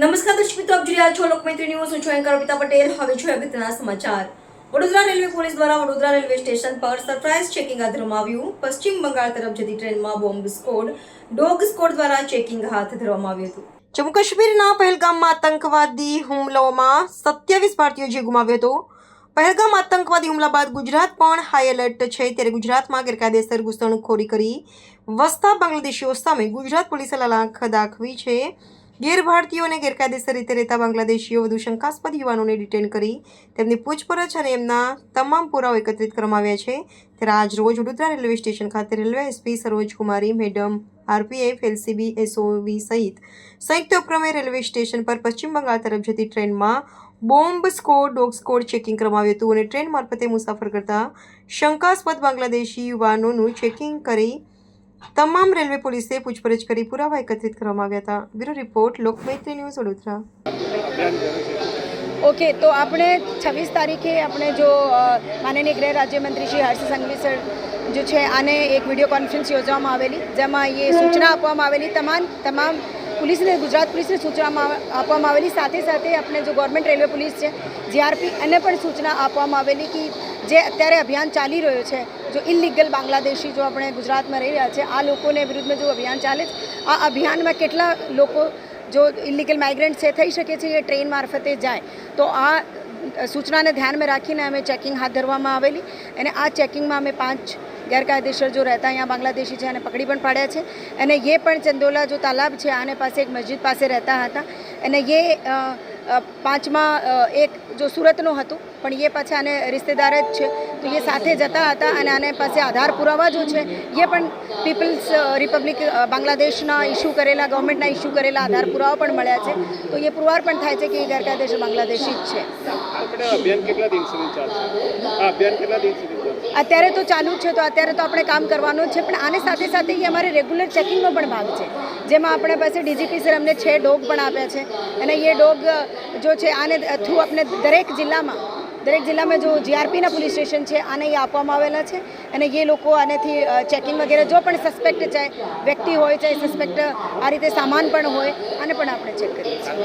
નમસ્કાર દર્શક મિત્રો, આપ જોઈ રહ્યા છો લોકમૈત્રી ન્યૂઝ. હું છું એન્કર અમિતા પટેલ. હવે છું અગત્યના સમાચાર. વડોદરા રેલવે પોલીસ દ્વારા વડોદરા રેલવે સ્ટેશન પર સરપ્રાઇઝ ચેકિંગ હાથ ધરવામાં આવ્યું પશ્ચિમ બંગાળ તરફ જતી ટ્રેનમાં બોમ્બ સ્કોડ, ડોગ સ્કોડ દ્વારા ચેકિંગ હાથ ધરવામાં આવ્યું હતું. જમ્મુ કાશ્મીરના પહેલગામમાં આતંકવાદી હુમલાઓમાં સત્યાવીસ ભારતીયો જીવ ગુમાવ્યો હતો. પહેલગામ આતંકવાદી હુમલા બાદ ગુજરાત પણ હાઈ એલર્ટ છે. ત્યારે ગુજરાતમાં ગેરકાયદેસર ઘૂસણખોરી કરી વસતા બાંગ્લાદેશીઓ સામે ગુજરાત પોલીસે લાખ દાખવી છે. ગેર ભારતીયો અને ગેરકાયદેસર રીતે રહેતા બાંગ્લાદેશીઓ વધુ શંકાસ્પદ યુવાનોને ડિટેન કરી તેમની પૂછપરછ અને એમના તમામ પુરાવો એકત્રિત કરવામાં આવ્યા છે. ત્યારે આજ રોજ વડોદરા રેલવે સ્ટેશન ખાતે railway SP Saroj Kumari madam, RPF, LCB, SOV સહિત સંયુક્ત ઉપક્રમે રેલવે સ્ટેશન પર પશ્ચિમ બંગાળ તરફ જતી ટ્રેનમાં bomb squad, dog squad checking કરવામાં આવ્યું હતું અને ટ્રેન મારફતે મુસાફર કરતા શંકાસ્પદ બાંગ્લાદેશી યુવાનોનું ચેકિંગ કરી તમામ રેલવે પોલીસે પૂછપરછ કરી, પુરાવા એકત્રિત કરવામાં આવ્યા હતા. Bureau report, Lokmaitri news Vadodara. Okay, તો આપણે છવ્વીસ તારીખે આપણે જો માનનીય ગૃહ રાજ્યમંત્રી શ્રી હર્ષ સંઘવી સર જો છે, આને એક વીડિયો કોન્ફરન્સ યોજવામાં આવેલી, જેમાં એ સૂચના આપવામાં આવેલી તમામ તમામ પોલીસને ગુજરાત પોલીસને સૂચનામાં આપવામાં આવેલી સાથે સાથે આપણે જો ગવર્મેન્ટ રેલવે પોલીસ છે, જીઆરપી એને પણ સૂચના આપવામાં આવેલી કે જે અત્યારે અભિયાન ચાલી રહ્યો છે, જો ઇલીગલ બાંગ્લાદેશી જો આપણે ગુજરાતમાં રહી રહ્યા છે, આ લોકોને વિરુદ્ધમાં જો અભિયાન ચાલે આ અભિયાનમાં કેટલા લોકો જો ઇલીગલ માઇગ્રન્ટ છે, થઈ શકે છે, એ ટ્રેન મારફતે જાય. તો આ સૂચનાને ધ્યાનમાં રાખીને અમે ચેકિંગ હાથ ધરવામાં આવેલી. અને આ ચેકિંગમાં અમે પાંચ ગેરકાયદેસર જો રહેતા અહીંયા બાંગ્લાદેશી છે એને પકડી પણ પાડ્યા છે. અને એ પણ ચંદોલા જો તાલાબ છે, આને પાસે એક મસ્જિદ પાસે રહેતા હતા. અને એ પાંચમાં એક જો સુરતનું હતું પણ એ પાછા આને રિશ્તેદાર જ છે. તો એ સાથે જતા હતા અને આને પાસે આધાર પુરાવા જો છે એ પણ પીપલ્સ રિપબ્લિક બાંગ્લાદેશના ઇસ્યુ કરેલા ગવર્મેન્ટના ઇસ્યુ કરેલા આધાર પુરાવા પણ મળ્યા છે. તો એ પુરવાર પણ થાય છે કે એ ગેરકાયદેસર બાંગ્લાદેશી જ છે. અત્યારે તો ચાલુ જ છે તો અત્યારે તો આપણે કામ કરવાનું છે પણ આને સાથે સાથે એ અમારે રેગ્યુલર ચેકિંગનો પણ ભાગ છે. જેમાં આપણે પાસે ડીજીપી સર અમને છે ડોગ પણ આપ્યા છે. અને એ ડોગ જો છે આને થ્રુ આપણે દરેક જિલ્લામાં દરેક જિલ્લામાં જો જીઆરપીના પોલીસ સ્ટેશન છે આને એ આપવામાં આવેલા છે અને એ લોકો આનેથી ચેકિંગ વગેરે જો પણ સસ્પેક્ટ ચાહે વ્યક્તિ હોય ચાહે સસ્પેક્ટ આ રીતે સામાન પણ હોય આને પણ આપણે ચેક કરીએ છીએ.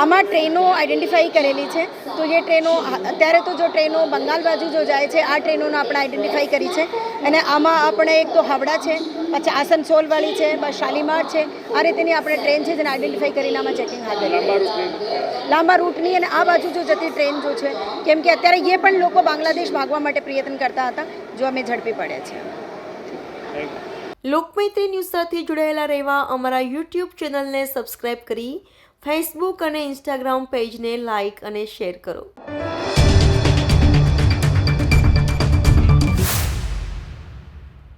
આમાં ટ્રેનો આઈડેન્ટિફાઈ કરેલી છે. તો એ ટ્રેનો અત્યારે તો જો ટ્રેનો બંગાળ બાજુ જો જાય છે આ ટ્રેનોને આપણે આઈડેન્ટિફાઈ કરી છે. અને આમાં આપણે એક તો હાવડા છે પછી આસનસોલવાળી છે બસ શાલીમાર છે. આ રીતેની આપણે ટ્રેન છે જેને આઈડેન્ટિફાઈ કરીને આમાં ચેકિંગ હાથ ધરીએ. લાંબા રૂટની અને આ બાજુ જો જતી ટ્રેન જો છે કેમ કે અત્યારે એ પણ લોકો બાંગ્લાદેશ ભાગવા માટે પ્રયત્ન કરતા હતા જો અમે ઝડપી પડ્યા છે. થેન્ક લોકમૈત્રી ન્યૂઝ સાથે જોડાયેલા રહેવા અમારા યુટ્યુબ ચેનલને સબસ્ક્રાઇબ કરી ફેસબુક અને ઇન્સ્ટાગ્રામ પેજને લાઇક અને શેર કરો.